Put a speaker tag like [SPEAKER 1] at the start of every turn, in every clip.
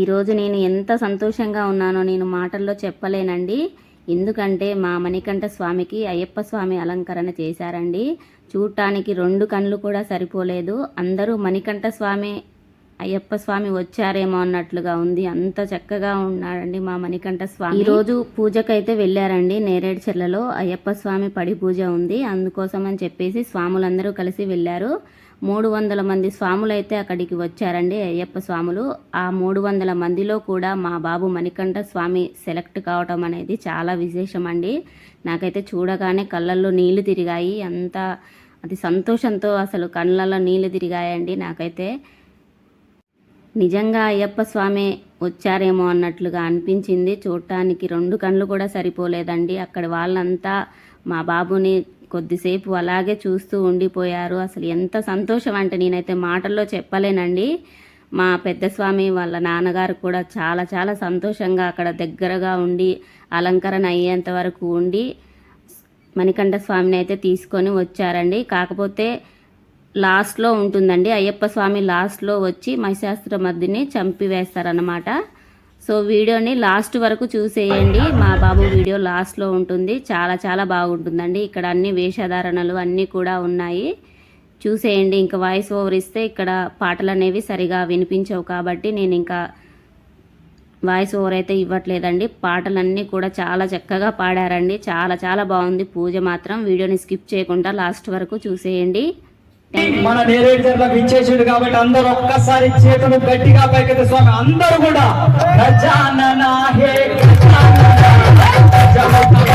[SPEAKER 1] ఈరోజు నేను ఎంత సంతోషంగా ఉన్నానో నేను మాటల్లో చెప్పలేనండి. ఎందుకంటే మా మణికంఠ స్వామికి అయ్యప్ప స్వామి అలంకరణ చేశారండి. చూడటానికి రెండు కళ్ళు కూడా సరిపోలేదు. అందరూ మణికంఠ స్వామి అయ్యప్ప స్వామి వచ్చారేమో అన్నట్లుగా ఉంది. అంత చక్కగా ఉన్నాడండి మా మణికంఠ స్వామి. ఈరోజు రోజు పూజకైతే వెళ్ళారండి నేరేడు చెర్లలో అయ్యప్ప స్వామి పడి పూజ ఉంది. అందుకోసం అని చెప్పేసి స్వాములందరూ కలిసి వెళ్ళారు. మూడు వందల మంది స్వాములు అయితే అక్కడికి వచ్చారండి అయ్యప్ప స్వాములు. ఆ మూడు వందల మందిలో కూడా మా బాబు మణికంఠ స్వామి సెలెక్ట్ కావటం అనేది చాలా విశేషం అండి నాకైతే చూడగానే కళ్ళల్లో నీళ్ళు తిరిగాయి. అంత అది సంతోషంతో అసలు కళ్ళల్లో నీళ్ళు తిరిగాయండి నాకైతే. నిజంగా అయ్యప్ప స్వామి వచ్చారేమో అన్నట్లుగా అనిపించింది. చూడటానికి రెండు కళ్ళు కూడా సరిపోలేదండి. అక్కడ వాళ్ళంతా మా బాబుని కొద్దిసేపు అలాగే చూస్తూ ఉండిపోయారు. అసలు ఎంత సంతోషం అంటే నేనైతే మాటల్లో చెప్పలేనండి. మా పెద్ద స్వామి వాళ్ళ నాన్నగారు కూడా చాలా చాలా సంతోషంగా అక్కడ దగ్గరగా ఉండి అలంకరణ అయ్యేంత వరకు ఉండి మణికంఠ స్వామిని అయితే తీసుకొని వచ్చారండి. కాకపోతే లాస్ట్లో ఉంటుందండి. అయ్యప్ప స్వామి లాస్ట్లో వచ్చి మహిశాస్త్ర మధ్యని చంపివేస్తారనమాట సో వీడియోని లాస్ట్ వరకు చూసేయండి. మా బాబు వీడియో లాస్ట్లో ఉంటుంది. చాలా చాలా బాగుంటుందండి. ఇక్కడ అన్ని వేషధారణలు అన్నీ కూడా ఉన్నాయి. చూసేయండి. ఇంకా వాయిస్ ఓవర్ ఇస్తే ఇక్కడ పాటలు అనేవి సరిగా వినిపించవు కాబట్టి నేను ఇంకా వాయిస్ ఓవర్ అయితే ఇవ్వట్లేదండి. పాటలన్నీ కూడా చాలా చక్కగా పాడారండి. చాలా చాలా బాగుంది. పూజ మాత్రం వీడియోని స్కిప్ చేయకుండా లాస్ట్ వరకు చూసేయండి.
[SPEAKER 2] మన నేరేటర్లకు ఇచ్చేసాడు కాబట్టి అందరూ ఒక్కసారి చేతులు గట్టిగా పైకెత్తే స్వామి. అందరూ కూడా గజాననా హే గజాననా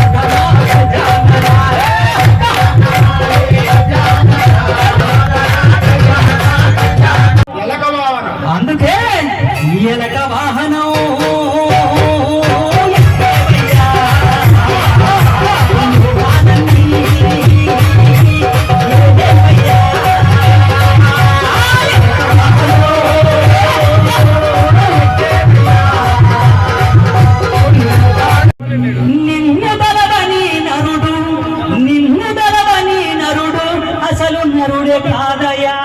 [SPEAKER 2] నరుడే కాదయా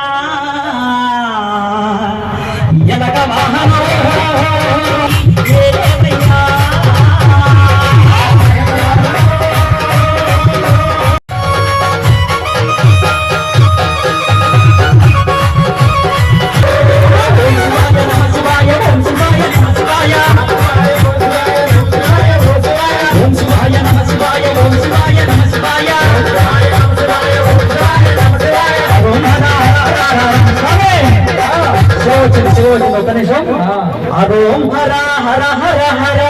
[SPEAKER 2] స్వామి హర హర హర హర.